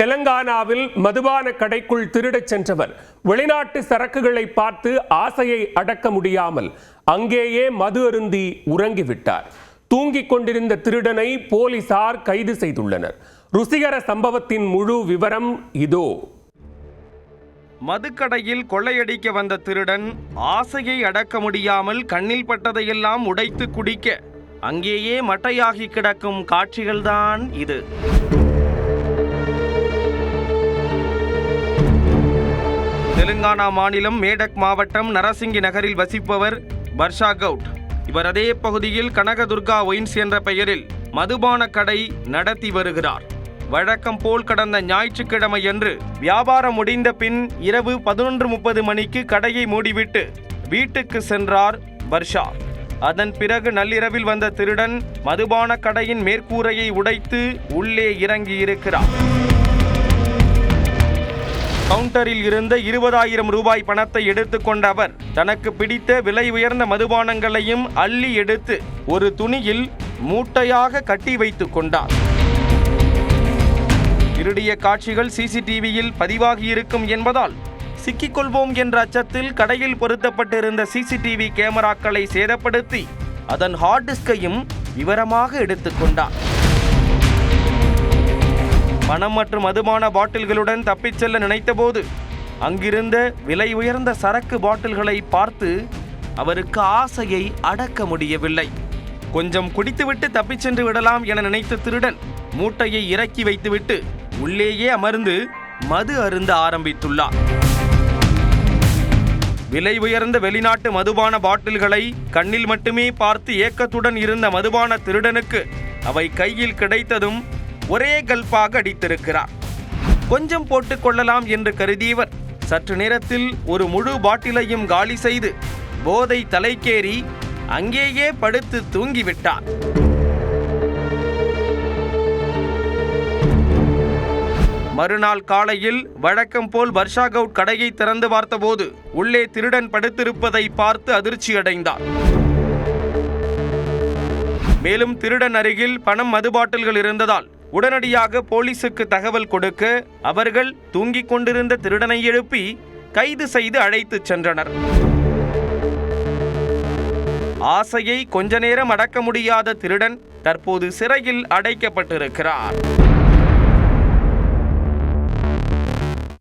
தெலங்கானாவில் மதுபான கடைக்குள் திருடச் சென்றவர். வெளிநாட்டு சரக்குகளை பார்த்து ஆசையை அடக்க முடியாமல் அங்கேயே மது அருந்தி உறங்கிவிட்டார். தூங்கிக் கொண்டிருந்த திருடனை போலீசார் கைது செய்துள்ளனர். ருசிகர சம்பவத்தின் முழு விவரம் இதோ. மதுக்கடையில் கொள்ளையடிக்க வந்த திருடன் ஆசையை அடக்க முடியாமல் கண்ணில் பட்டதையெல்லாம் உடைத்து குடிக்க அங்கேயே மட்டையாகி கிடக்கும் காட்சிகள்தான் இது. தெலுங்கானா மாநிலம் மேடக் மாவட்டம் நரசிங்கி நகரில் வசிப்பவர் பர்ஷா கவுட். இவர் அதே பகுதியில் கனகதுர்கா ஒயின்ஸ் என்ற பெயரில் மதுபான கடை நடத்தி வருகிறார். வழக்கம் போல் கடந்த ஞாயிற்றுக்கிழமையன்று வியாபாரம் முடிந்த பின் இரவு பதினொன்று முப்பது மணிக்கு கடையை மூடிவிட்டு வீட்டுக்கு சென்றார் பர்ஷா. அதன் பிறகு நள்ளிரவில் வந்த திருடன் மதுபான கடையின் மேற்கூரையை உடைத்து உள்ளே இறங்கி இருக்கிறார் கவுண்டரில் இருந்த இருபதாயிரம் ரூபாய் பணத்தை எடுத்துக்கொண்ட அவர் தனக்கு பிடித்த விலை உயர்ந்த மதுபானங்களையும் அள்ளி எடுத்து ஒரு துணியில் மூட்டையாக கட்டி வைத்துக் கொண்டார். திருடிய காட்சிகள் சிசிடிவியில் பதிவாகியிருக்கும் என்பதால் சிக்கிக்கொள்வோம் என்ற அச்சத்தில் கடையில் பொருத்தப்பட்டிருந்த சிசிடிவி கேமராக்களை சேதப்படுத்தி அதன் ஹார்ட் டிஸ்கையும் விவரமாக எடுத்துக்கொண்டார் பணம் மற்றும் மதுபான பாட்டில்களுடன் தப்பிச் செல்ல நினைத்தபோது அங்கிருந்த விலை உயர்ந்த சரக்கு பாட்டில்களை பார்த்து அவருக்கு ஆசையை அடக்க முடியவில்லை. கொஞ்சம் குடித்துவிட்டு தப்பிச் சென்று விடலாம் என நினைத்த திருடன் மூட்டையை இறக்கி வைத்துவிட்டு உள்ளேயே அமர்ந்து மது அருந்த ஆரம்பித்துள்ளார். விலை உயர்ந்த வெளிநாட்டு மதுபான பாட்டில்களை கண்ணில் மட்டுமே பார்த்து ஏக்கத்துடன் இருந்த மதுபான திருடனுக்கு அவை கையில் கிடைத்ததும் ஒரே கல்பாக அடித்திருக்கிறார். கொஞ்சம் போட்டுக் கொள்ளலாம் என்று கருதியவர். சற்று நேரத்தில் ஒரு முழு பாட்டிலையும் காலி செய்து போதை தலைக்கேறி அங்கேயே படுத்து தூங்கிவிட்டார். மறுநாள் காலையில் வழக்கம் போல் வர்ஷா கவுட் கடையை திறந்து பார்த்தபோது உள்ளே திருடன் படுத்திருப்பதை பார்த்து அதிர்ச்சியடைந்தார் மேலும் திருடன் அருகில் பணம் மது பாட்டில்கள் இருந்ததால் உடனடியாக போலீசுக்கு தகவல் கொடுக்க அவர்கள் தூங்கிக் கொண்டிருந்த திருடனை எழுப்பி கைது செய்து அழைத்துச் சென்றனர். ஆசையை கொஞ்ச நேரம் அடக்க முடியாத திருடன் தற்போது சிறையில் அடைக்கப்பட்டிருக்கிறார்.